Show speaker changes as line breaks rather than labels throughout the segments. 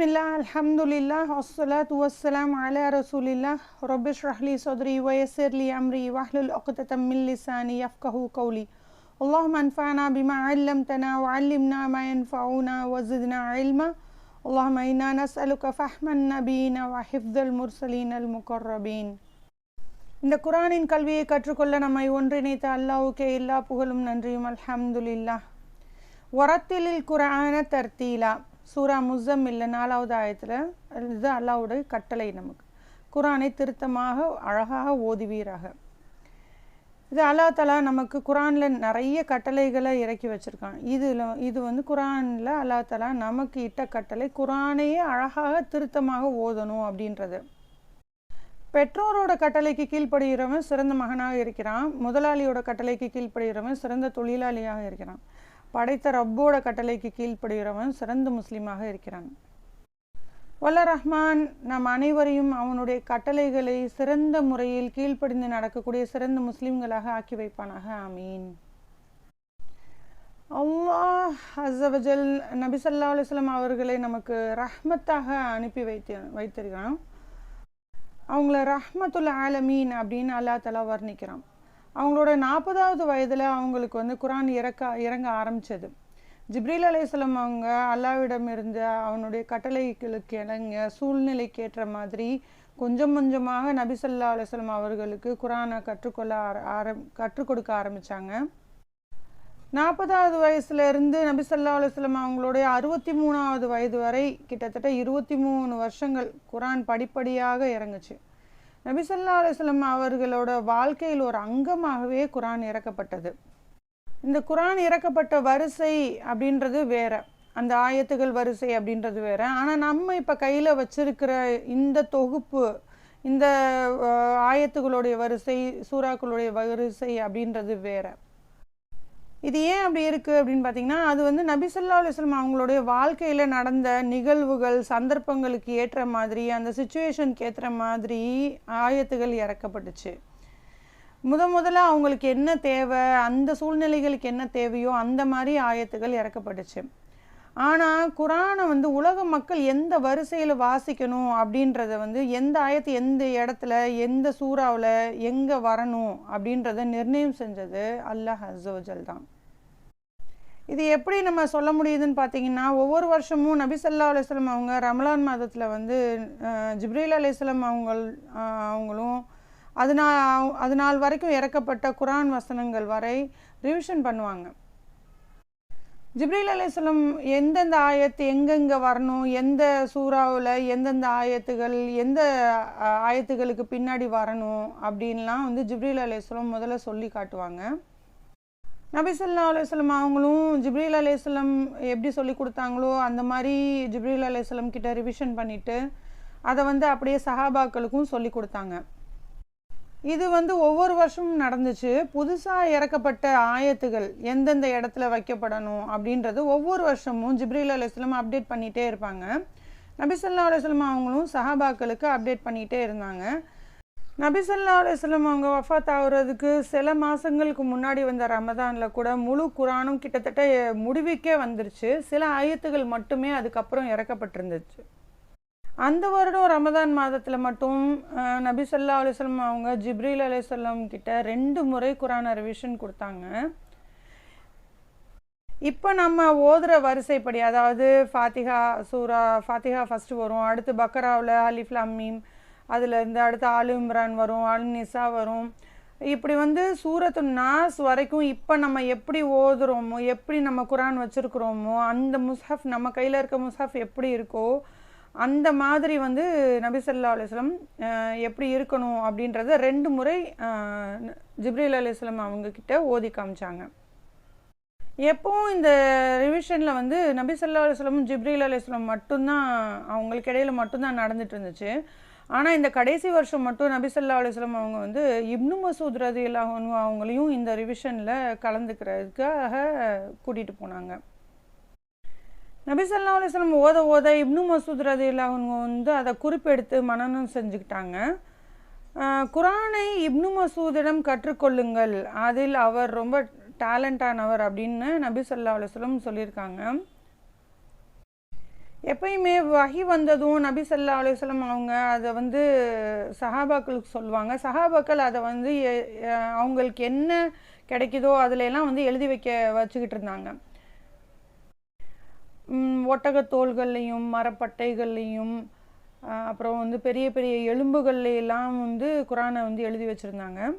பிஸ்மில்லா அல்ஹம்துலில்லா வஸ்ஸலாத்து வஸ்ஸலாம் அலா ரசூலில்லா ரப்பி ஷ்ரஹ் லி சத்ரி வயஸ்ஸிர் லி அம்ரி வஹ்லுல் உக்ததம் மின் லிசானி யஃப்கஹு கௌலி اللهم انفعنا بما علمتنا وعلمنا ما ينفعنا وزدنا علما اللهم إنا نسألك فهم النبيين وحفظ المرسلين المقربين இந்த குரானின் கல்வியை கற்றுக்கொள்ள நம்மை ஒன்றிணைத்த அல்லாவுக்கே எல்லா புகழும் நன்றியும் அல்ஹம்துலில்லா ஒரத்திலில் குரான தர்த்தீலா சூரா முஸ்ஸம்மில்ல நாலாவது ஆயத்தில் இது அல்லாவுடைய கட்டளை நமக்கு. குரானை திருத்தமாக அழகாக ஓதுவீராக. இது அல்லா தலா நமக்கு குரானில் நிறைய கட்டளைகளை இறக்கி வச்சுருக்கான். இதில் இது வந்து குரானில் அல்லா தலா நமக்கு இட்ட கட்டளை குரானையே அழகாக திருத்தமாக ஓதணும் அப்படின்றது. பெற்றோரோட கட்டளைக்கு கீழ்ப்படுகிறவன் சிறந்த மகனாக இருக்கிறான். முதலாளியோட கட்டளைக்கு கீழ்ப்படுகிறவன் சிறந்த தொழிலாளியாக இருக்கிறான். படைத்த ரப்போட கட்டளைக்கு கீழ்ப்படுகிறவன் சிறந்த முஸ்லீமாக இருக்கிறான். வல்ல ரஹ்மான் நம் அனைவரையும் அவனுடைய கட்டளைகளை சிறந்த முறையில் கீழ்ப்படிந்து நடக்கக்கூடிய சிறந்த முஸ்லிம்களாக ஆக்கி வைப்பானாக. ஆமீன். அல்லாஹ் அசவஜல் நபி சல்லா அலுவலம் அவர்களை நமக்கு ரஹ்மத்தாக அனுப்பி வைத்து வைத்திருக்கிறான். அவங்கள ரஹ்மத்துல் ஆலமீன் அப்படின்னு அல்லா தலா வர்ணிக்கிறான். அவங்களோட நாற்பதாவது வயதில் அவங்களுக்கு வந்து குரான் இறக்க இறங்க ஆரம்பித்தது ஜிப்ரீல் அலையம் அவங்க அல்லாவிடம் இருந்து அவனுடைய கட்டளைகளுக்கு இணங்க சூழ்நிலைக்கு ஏற்ற மாதிரி கொஞ்சம் கொஞ்சமாக நபி சொல்லா அலுவலம் அவர்களுக்கு குரானை கற்றுக்கொள்ள ஆரம் கற்றுக் கொடுக்க ஆரம்பித்தாங்க நாற்பதாவது வயசுலேருந்து நபிசல்லா நபி சொல்லா அலுவலம் அவங்களுடைய அறுபத்தி மூணாவது வயது வரை கிட்டத்தட்ட இருபத்தி மூணு வருஷங்கள் குரான் படிப்படியாக இறங்குச்சு. நபிசல்லா அலுவலம் அவர்களோட வாழ்க்கையில் ஒரு அங்கமாகவே குரான் இறக்கப்பட்டது. இந்த குரான் இறக்கப்பட்ட வரிசை அப்படின்றது வேற. அந்த ஆயத்துகள் வரிசை அப்படின்றது வேற. ஆனால் நம்ம இப்போ கையில் வச்சிருக்கிற இந்த தொகுப்பு இந்த ஆயத்துகளுடைய வரிசை சூறாக்களுடைய வரிசை அப்படின்றது வேற. இது ஏன் அப்படி இருக்குது அப்படின்னு பார்த்தீங்கன்னா அது வந்து நபிசல்லா அலுவலம் அவங்களுடைய வாழ்க்கையில் நடந்த நிகழ்வுகள் சந்தர்ப்பங்களுக்கு ஏற்ற மாதிரி அந்த சுச்சுவேஷனுக்கு ஏற்ற மாதிரி ஆயத்துகள் இறக்கப்பட்டுச்சு. முத முதல்ல அவங்களுக்கு என்ன தேவை அந்த சூழ்நிலைகளுக்கு என்ன தேவையோ அந்த மாதிரி ஆயத்துகள் இறக்கப்பட்டுச்சு. ஆனால் குரானை வந்து உலக மக்கள் எந்த வரிசையில் வாசிக்கணும் அப்படின்றத வந்து எந்த ஆயத்து எந்த இடத்துல எந்த சூறாவில் எங்கே வரணும் அப்படின்றத நிர்ணயம் செஞ்சது அல்லாஹ் அசோஜல் தான். இது எப்படி நம்ம சொல்ல முடியுதுன்னு பார்த்தீங்கன்னா ஒவ்வொரு வருஷமும் நபி சல்லா அலுவலம் அவங்க ரமலான் மாதத்தில் வந்து ஜிப்ரீல் அலிஸ்லம் அவங்கள் அவங்களும் அதனால் அது நாள் வரைக்கும் இறக்கப்பட்ட குரான் வசனங்கள் வரை ரிவிஷன் பண்ணுவாங்க. ஜிப்ரீல் அலிஸ்லம் எந்தெந்த ஆயத்து எங்கெங்கே வரணும் எந்த சூறாவில் எந்தெந்த ஆயத்துகள் எந்த ஆயத்துகளுக்கு பின்னாடி வரணும் அப்படின்லாம் வந்து ஜிப்ரீல் அலிஸ்லம் முதல்ல சொல்லி காட்டுவாங்க. நபிசல்லா அலுவலம் அவங்களும் ஜிப்ரீல் அலிஸ்லம் எப்படி சொல்லி கொடுத்தாங்களோ அந்த மாதிரி ஜிப்ரீல் அலிஸ்லம் கிட்ட ரிவிஷன் பண்ணிவிட்டு அதை வந்து அப்படியே சஹாபாக்களுக்கும் சொல்லி கொடுத்தாங்க. இது வந்து ஒவ்வொரு வருஷமும் நடந்துச்சு. புதுசாக இறக்கப்பட்ட ஆயத்துகள் எந்தெந்த இடத்துல வைக்கப்படணும் அப்படின்றது ஒவ்வொரு வருஷமும் ஜிப்ரீல் அலுவலம் அப்டேட் பண்ணிகிட்டே இருப்பாங்க. நபிசல்லா அலுவலம் அவங்களும் சஹாபாக்களுக்கு அப்டேட் பண்ணிகிட்டே இருந்தாங்க. நபிசல்லா அலுவலம் அவங்க வஃத் ஆகுறதுக்கு சில மாதங்களுக்கு முன்னாடி வந்த ரமதானில் கூட முழு குரானும் கிட்டத்தட்ட முடிவுக்கே வந்துருச்சு. சில ஆயத்துகள் மட்டுமே அதுக்கப்புறம் இறக்கப்பட்டிருந்துச்சு. அந்த வருடம் ரமதான் மாதத்தில் மட்டும் நபி சொல்லா அலுவலம் அவங்க ஜிப்ரீல் அலுவலம் கிட்ட ரெண்டு முறை குரான ரிவிஷன் கொடுத்தாங்க. இப்போ நம்ம ஓதுற வரிசைப்படி அதாவது ஃபாத்திகா சூரா ஃபாத்திகா ஃபஸ்ட்டு வரும் அடுத்து பக்கராவில் அலிஃப்லாம் மீம் அதில் இருந்து அடுத்து ஆலு இம்ரான் வரும் ஆலு நிசா வரும். இப்படி வந்து சூரத்து நாஸ் வரைக்கும் இப்போ நம்ம எப்படி ஓதுறோமோ எப்படி நம்ம குரான் வச்சுருக்குறோமோ அந்த முஸ்ஹப் நம்ம கையில் இருக்க முஸ்ஹப் எப்படி இருக்கோ அந்த மாதிரி வந்து நபி சொல்லா அலுவலம் எப்படி இருக்கணும் அப்படின்றத ரெண்டு முறை ஜிப்ரீல் அலுவலம் அவங்கக்கிட்ட ஓதி காமிச்சாங்க. எப்பவும் இந்த ரிவிஷனில் வந்து நபி சொல்லா அலுவலமும் ஜிப்ரீல் அலுவலம் மட்டும்தான் அவங்களுக்கு இடையில மட்டும்தான் நடந்துட்டு இருந்துச்சு. ஆனால் இந்த கடைசி வருஷம் மட்டும் நபிசல்லா அலுவலம் அவங்க வந்து இப்னு மசூத் ரதி அவங்களையும் இந்த ரிவிஷனில் கலந்துக்கிறதுக்காக கூட்டிகிட்டு போனாங்க. நபிசல்லா அலுவலம் ஓத ஓத இப்னு மசூத் ரதி இல்லாஹனு வந்து அதை குறிப்பெடுத்து மனநம் செஞ்சுக்கிட்டாங்க. குரானை இப்னு மசூதிடம் கற்றுக்கொள்ளுங்கள். அதில் அவர் ரொம்ப டேலண்டானவர் அப்படின்னு நபி சொல்லா அலுவலம் சொல்லியிருக்காங்க. எப்பயுமே வகி வந்ததும் நபி சல்லா அலுவலம் அவங்க அதை வந்து சஹாபாக்களுக்கு சொல்லுவாங்க. சஹாபாக்கள் அதை வந்து எ- அவங்களுக்கு என்ன கிடைக்குதோ அதிலெல்லாம் வந்து எழுதி வைக்க வச்சுக்கிட்டு இருந்தாங்க. ம், ஒட்டகத்தோள்கள்லையும் மரப்பட்டைகள்லையும் அப்புறம் வந்து பெரிய பெரிய எலும்புகள்லையெல்லாம் வந்து குரானை வந்து எழுதி வச்சுருந்தாங்க.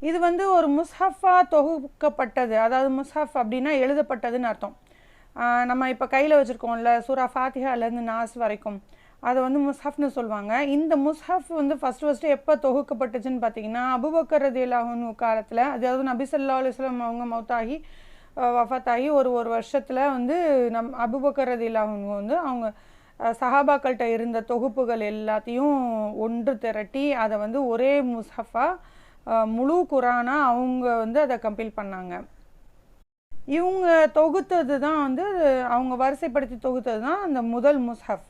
இது வந்து ஒரு முஸ்ஹஃபா தொகுக்கப்பட்டது. அதாவது முஸ்ஹஃப் அப்படின்னா எழுதப்பட்டதுன்னு அர்த்தம். நம்ம இப்போ கையில் வச்சுருக்கோம்ல சூரா ஃபாத்திஹாலேருந்து நாஸ் வரைக்கும். அதை வந்து முஸ்ஹஃப்னு சொல்லுவாங்க. இந்த முஸ்ஹப் வந்து ஃபஸ்ட்டு ஃபஸ்ட்டு எப்போ தொகுக்கப்பட்டுச்சுன்னு பார்த்தீங்கன்னா அபுபக்கர் ரதியல்லாஹு காலத்தில் அதாவது நபி ஸல்லல்லாஹு அவங்க மௌத்தாகி வஃத்தாகி ஒரு ஒரு வருஷத்தில் வந்து நம் அபுபக்கர் ரதியல்லாஹு வந்து அவங்க சஹாபாக்கள்கிட்ட இருந்த தொகுப்புகள் எல்லாத்தையும் ஒன்று திரட்டி அதை வந்து ஒரே முஸ்ஹஃபா முழு குரானாக அவங்க வந்து அதை கம்பீல் பண்ணாங்க. இவங்க தொகுத்தது தான் வந்து அவங்க வரிசைப்படுத்தி தொகுத்தது தான் அந்த முதல் முஸ்ஹஃப்.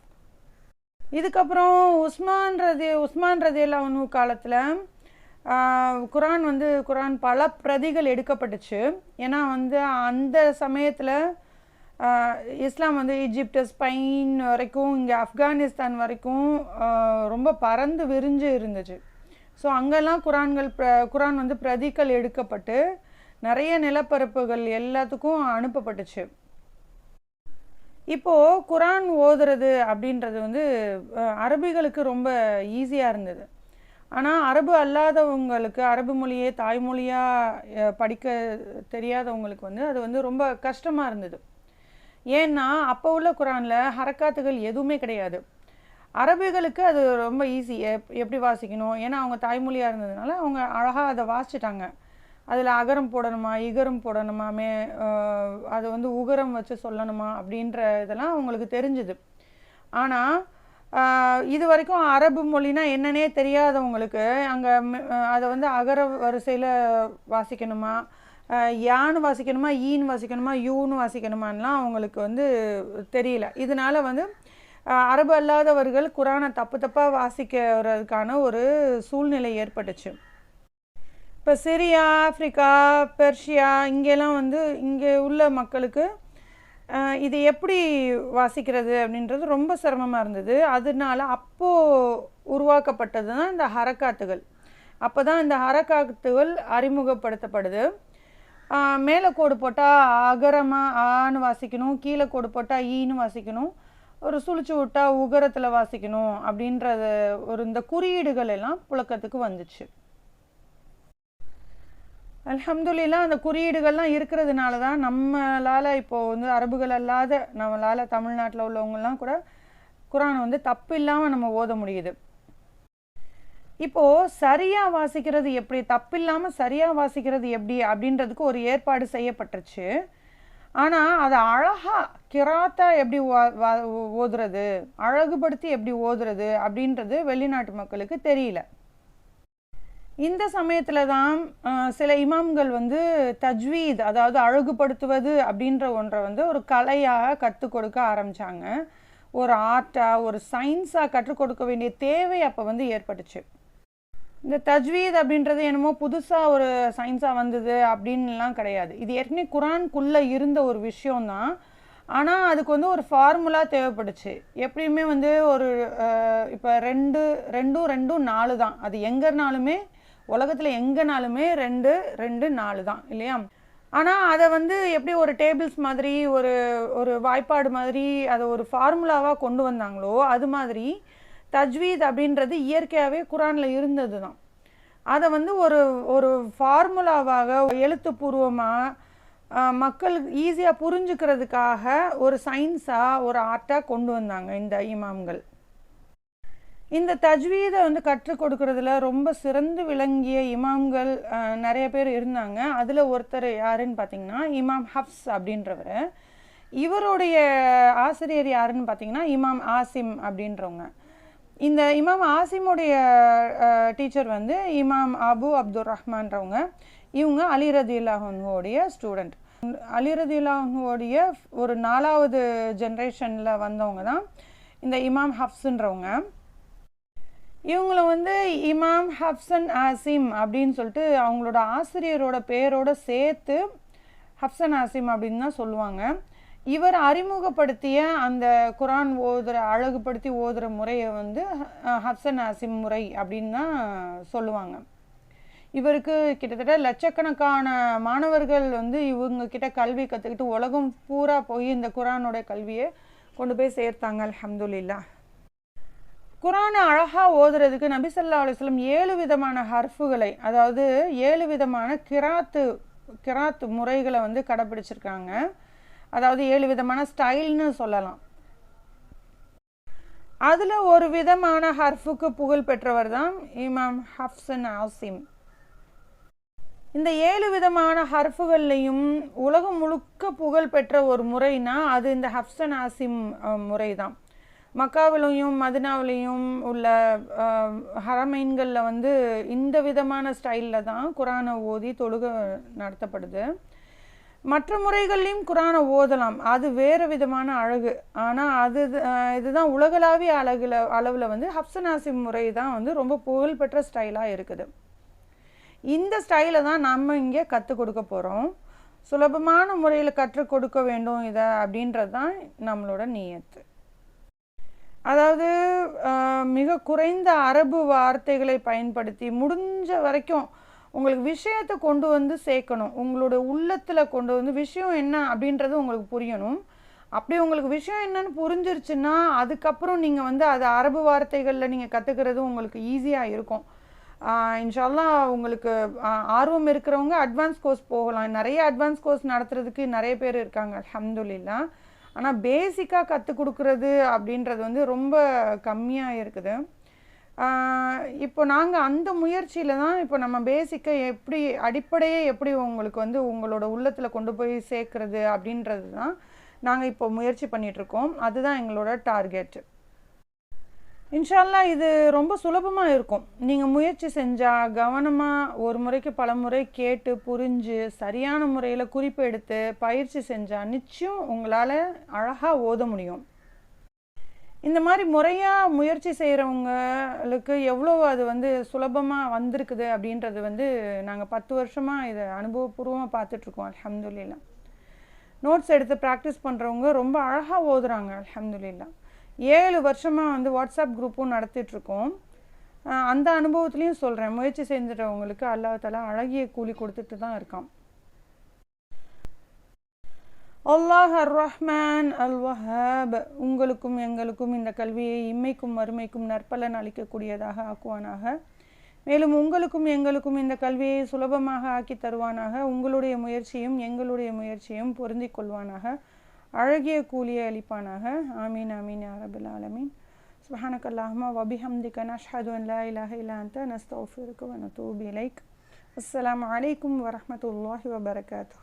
இதுக்கப்புறம் உஸ்மான் ரதி உஸ்மான் ரதியல்லா அவனு காலத்தில் குரான் வந்து குரான் பல பிரதிகள் எடுக்கப்பட்டுச்சு. ஏன்னா வந்து அந்த சமயத்தில் இஸ்லாம் வந்து ஈஜிப்ட் ஸ்பெயின் வரைக்கும் இங்கே ஆப்கானிஸ்தான் வரைக்கும் ரொம்ப பறந்து விரிஞ்சு இருந்துச்சு. ஸோ அங்கெல்லாம் குரான்கள் ப்ர குரான் வந்து பிரதிகள் எடுக்கப்பட்டு நிறைய நிலப்பரப்புகள் எல்லாத்துக்கும் அனுப்பப்பட்டுச்சு. இப்போ குரான் ஓதுறது அப்படின்றது வந்து அரபிகளுக்கு ரொம்ப ஈஸியாக இருந்தது. ஆனால் அரபு அல்லாதவங்களுக்கு அரபு மொழியே தாய்மொழியாக படிக்க தெரியாதவங்களுக்கு வந்து அது வந்து ரொம்ப கஷ்டமாக இருந்தது. ஏன்னா அப்போ உள்ள குரானில் ஹரக்காத்துகள் எதுவுமே கிடையாது. அரபிகளுக்கு அது ரொம்ப ஈஸி. எப் எப்படி வாசிக்கணும்? ஏன்னா அவங்க தாய்மொழியாக இருந்ததுனால அவங்க அழகாக அதை வாசிச்சிட்டாங்க. அதில் அகரம் போடணுமா இகரம் போடணுமா மே அதை அது வந்து உகரம் வச்சு சொல்லணுமா அப்படின்ற இதெல்லாம் அவங்களுக்கு தெரிஞ்சுது. ஆனால் இது வரைக்கும் அரபு மொழினா என்னன்னே தெரியாதவங்களுக்கு அங்கே அதை வந்து அகர வரிசையில் வாசிக்கணுமா யான்னு வாசிக்கணுமா ஈன்னு வாசிக்கணுமா யூன்னு வாசிக்கணுமான்லாம் அவங்களுக்கு வந்து தெரியல. இதனால வந்து அரபு அல்லாதவர்கள் குரானை தப்பு தப்பாக வாசிக்கிறதுக்கான ஒரு சூழ்நிலை ஏற்பட்டுச்சு. இப்போ சிரியா ஆஃப்ரிக்கா பெர்ஷியா இங்கெல்லாம் வந்து இங்கே உள்ள மக்களுக்கு இது எப்படி வாசிக்கிறது அப்படின்றது ரொம்ப சிரமமாக இருந்தது. அதனால அப்போது உருவாக்கப்பட்டது தான் இந்த ஹரக்காத்துகள். அப்போ தான் இந்த ஹரக்காத்துகள் அறிமுகப்படுத்தப்படுது. மேலே கோடு போட்டால் அகரமாக ஆன்னு வாசிக்கணும் கீழே கோடு போட்டால் ஈன்னு வாசிக்கணும் ஒரு சுழிச்சு விட்டா உகரத்தில் வாசிக்கணும் அப்படின்றது ஒரு இந்த குறியீடுகள் எல்லாம் புழக்கத்துக்கு வந்துச்சு. அலமதுல்லா அந்த குறியீடுகள்லாம் இருக்கிறதுனால தான் நம்மளால் இப்போது வந்து அரபுகள் அல்லாத நம்மளால் தமிழ்நாட்டில் உள்ளவங்கலாம் கூட குரானை வந்து தப்பு இல்லாமல் நம்ம ஓத முடியுது. இப்போது சரியாக வாசிக்கிறது எப்படி தப்பில்லாமல் சரியாக வாசிக்கிறது எப்படி அப்படின்றதுக்கு ஒரு ஏற்பாடு செய்யப்பட்டுருச்சு. ஆனால் அதை அழகாக கிராத்தா எப்படி வா- ஓதுறது அழகுபடுத்தி எப்படி ஓதுறது அப்படின்றது வெளிநாட்டு மக்களுக்கு தெரியல. இந்த சமயத்தில் தான் சில இமாம்கள் வந்து தஜ்வீத் அதாவது அழகுபடுத்துவது அப்படின்ற ஒன்றை வந்து ஒரு கலையாக கற்றுக் கொடுக்க ஆரம்பிச்சாங்க. ஒரு ஆர்ட்டாக ஒரு சயின்ஸாக கற்றுக் கொடுக்க வேண்டிய தேவை அப்போ வந்து ஏற்பட்டுச்சு. இந்த தஜ்வீத் அப்படின்றது என்னமோ புதுசாக ஒரு சயின்ஸாக வந்தது அப்படின்லாம் கிடையாது. இது ஏற்கனவே குரான்குள்ளே இருந்த ஒரு விஷயம்தான். ஆனால் அதுக்கு வந்து ஒரு ஃபார்முலா தேவைப்படுச்சு. எப்படியுமே வந்து ஒரு இப்போ ரெண்டு ரெண்டும் ரெண்டும் நாலு தான் அது எங்கேனாலுமே உலகத்தில் எங்கேனாலுமே ரெண்டு ரெண்டு நாலு தான் இல்லையா? ஆனால் அதை வந்து எப்படி ஒரு டேபிள்ஸ் மாதிரி ஒரு ஒரு வாய்ப்பாடு மாதிரி அதை ஒரு ஃபார்முலாவாக கொண்டு வந்தாங்களோ அது மாதிரி தஜ்வீத் அப்படின்றது இயற்கையாகவே குரானில் இருந்தது தான். அதை வந்து ஒரு ஒரு ஃபார்முலாவாக எழுத்துப்பூர்வமாக மக்கள் ஈஸியாக புரிஞ்சுக்கிறதுக்காக ஒரு சயின்ஸாக ஒரு ஆர்ட்டாக கொண்டு வந்தாங்க இந்த இமாம்கள். இந்த தஜ்வீதை வந்து கற்றுக் கொடுக்கறதுல ரொம்ப சிறந்து விளங்கிய இமாம்கள் நிறைய பேர் இருந்தாங்க. அதில் ஒருத்தர் யாருன்னு பார்த்தீங்கன்னா இமாம் ஹப்ஸ் அப்படின்றவர். இவருடைய ஆசிரியர் யாருன்னு பார்த்தீங்கன்னா இமாம் ஆசிம் அப்படின்றவங்க. இந்த இமாம் ஆசிமுடைய டீச்சர் வந்து இமாம் அபு அப்துல் ரஹ்மான்றவங்க இவங்க அலி ரதியுல்லாஹனுடைய ஸ்டூடெண்ட். அலி ரதியுல்லாஹனுடைய ஒரு நாலாவது ஜென்ரேஷனில் வந்தவங்க தான் இந்த இமாம் ஹப்ஸுன்றவங்க. இவங்கள வந்து இமாம் ஹப்சன் ஆசிம் அப்படின்னு சொல்லிட்டு அவங்களோட ஆசிரியரோட பேரோட சேர்த்து ஹப்சன் ஆசிம் அப்படின்னு தான் சொல்லுவாங்க. இவர் அறிமுகப்படுத்திய அந்த குரான் ஓதுற அழகுபடுத்தி ஓதுற முறையை வந்து ஹப்சன் ஆசிம் முறை அப்படின்னு தான் சொல்லுவாங்க. இவருக்கு கிட்டத்தட்ட லட்சக்கணக்கான மாணவர்கள் வந்து இவங்க கிட்ட கல்வி கற்றுக்கிட்டு உலகம் பூரா போய் இந்த குரானோட கல்வியை கொண்டு போய் சேர்த்தாங்க அலமதுல்லா குரானை அழகாக ஓதுறதுக்கு நபி ஸல்லல்லாஹு ஏழு விதமான ஹர்ஃபுகளை அதாவது ஏழு விதமான கிராத்து கிராத்து முறைகளை வந்து கடைப்பிடிச்சிருக்காங்க. அதாவது ஏழு விதமான ஸ்டைல்னு சொல்லலாம். அதில் ஒரு விதமான ஹர்ஃபுக்கு புகழ் பெற்றவர் தான் இமாம் ஹப்சன் ஆசிம் இந்த ஏழு விதமான ஹர்ஃபுகள்லையும் உலகம் முழுக்க புகழ் பெற்ற ஒரு முறைனா அது இந்த ஹப்சன் ஆசிம் முறை தான் மக்காவிலையும் மதினாவிலையும் உள்ள ஹரமைன்களில் வந்து இந்த விதமான ஸ்டைலில் தான் குரானை ஓதி தொழுகை நடத்தப்படுது. மற்ற முறைகள்லையும் குரானை ஓதலாம். அது வேறு விதமான அழகு. ஆனால் அது இதுதான் உலகளாவிய அழகில் அளவில் வந்து ஹப்சனாசிம் முறை தான் வந்து ரொம்ப புகழ்பெற்ற ஸ்டைலாக இருக்குது. இந்த ஸ்டைலை தான் நம்ம இங்கே கற்றுக் கொடுக்க போகிறோம் சுலபமான முறையில் கற்றுக் கொடுக்க வேண்டும் இதை அப்படின்றது தான் நம்மளோட நியத்து. அதாவது மிக குறைந்த அரபு வார்த்தைகளை பயன்படுத்தி முடிஞ்ச வரைக்கும் உங்களுக்கு விஷயத்தை கொண்டு வந்து சேர்க்கணும். உங்களோட உள்ளத்தில் கொண்டு வந்து விஷயம் என்ன அப்படின்றது உங்களுக்கு புரியணும். அப்படி உங்களுக்கு விஷயம் என்னன்னு புரிஞ்சிருச்சுன்னா அதுக்கப்புறம் நீங்கள் வந்து அது அரபு வார்த்தைகளில் நீங்கள் கற்றுக்கிறது உங்களுக்கு ஈஸியாக இருக்கும். இன்ஷால்லாம் உங்களுக்கு ஆர்வம் இருக்கிறவங்க அட்வான்ஸ் கோர்ஸ் போகலாம். நிறைய அட்வான்ஸ் கோர்ஸ் நடத்துறதுக்கு நிறைய பேர் இருக்காங்க அல்ஹம்துலில்லாஹ் ஆனால் பேசிக்காக கற்றுக் கொடுக்குறது அப்படின்றது வந்து ரொம்ப கம்மியாக இருக்குது. இப்போ நாங்கள் அந்த முயற்சியில் தான் இப்போ நம்ம பேசிக்கை எப்படி அடிப்படையே எப்படி உங்களுக்கு வந்து உங்களோட உள்ளத்தில் கொண்டு போய் சேர்க்குறது அப்படின்றது தான் நாங்கள் இப்போ முயற்சி பண்ணிகிட்ருக்கோம் அதுதான் எங்களோட டார்கெட் இன்ஷால்லா இது ரொம்ப சுலபமாக இருக்கும். நீங்கள் முயற்சி செஞ்சால் கவனமாக ஒரு முறைக்கு பல முறை கேட்டு புரிஞ்சு சரியான முறையில் குறிப்பு எடுத்து பயிற்சி செஞ்சால் நிச்சயம் உங்களால் அழகாக ஓத முடியும். இந்த மாதிரி முறையாக முயற்சி செய்கிறவங்களுக்கு எவ்வளோ அது வந்து சுலபமாக வந்திருக்குது அப்படின்றது வந்து நாங்கள் பத்து வருஷமாக இதை அனுபவபூர்வமாக பார்த்துட்ருக்கோம் அல்ஹம்துலில்லாஹ் நோட்ஸ் எடுத்து ப்ராக்டிஸ் பண்ணுறவங்க ரொம்ப அழகாக ஓதுறாங்க அல்ஹம்துலில்லாஹ் ஏழு வருஷமாக வந்து வாட்ஸ்அப் குரூப்பும் நடத்திட்டுருக்கோம். அந்த அனுபவத்துலேயும் சொல்கிறேன் முயற்சி செஞ்சிட்டவங்களுக்கு அல்லாஹ் அழகிய கூலி கொடுத்துட்டு தான் இருக்கான். அல்லாஹ் அர் ரஹ்மான் அல் வஹாப் உங்களுக்கும் எங்களுக்கும் இந்த கல்வியை இம்மைக்கும் மறுமைக்கும் நற்பலன் அளிக்கக்கூடியதாக ஆக்குவானாக. மேலும் உங்களுக்கும் எங்களுக்கும் இந்த கல்வியை சுலபமாக ஆக்கி தருவானாக. உங்களுடைய முயற்சியும் எங்களுடைய முயற்சியும் பொருந்திக் கொள்வானாக. அழகிய கூலியை அளிப்பானாக ஆமீன் ஆமீன் யா ரப்பல் ஆலமீன் سبحانك اللهم وبحمدك نشهد أن لا إله إلا أنت نستغفرك ونتوب إليك السلام عليكم ورحمة الله وبركاته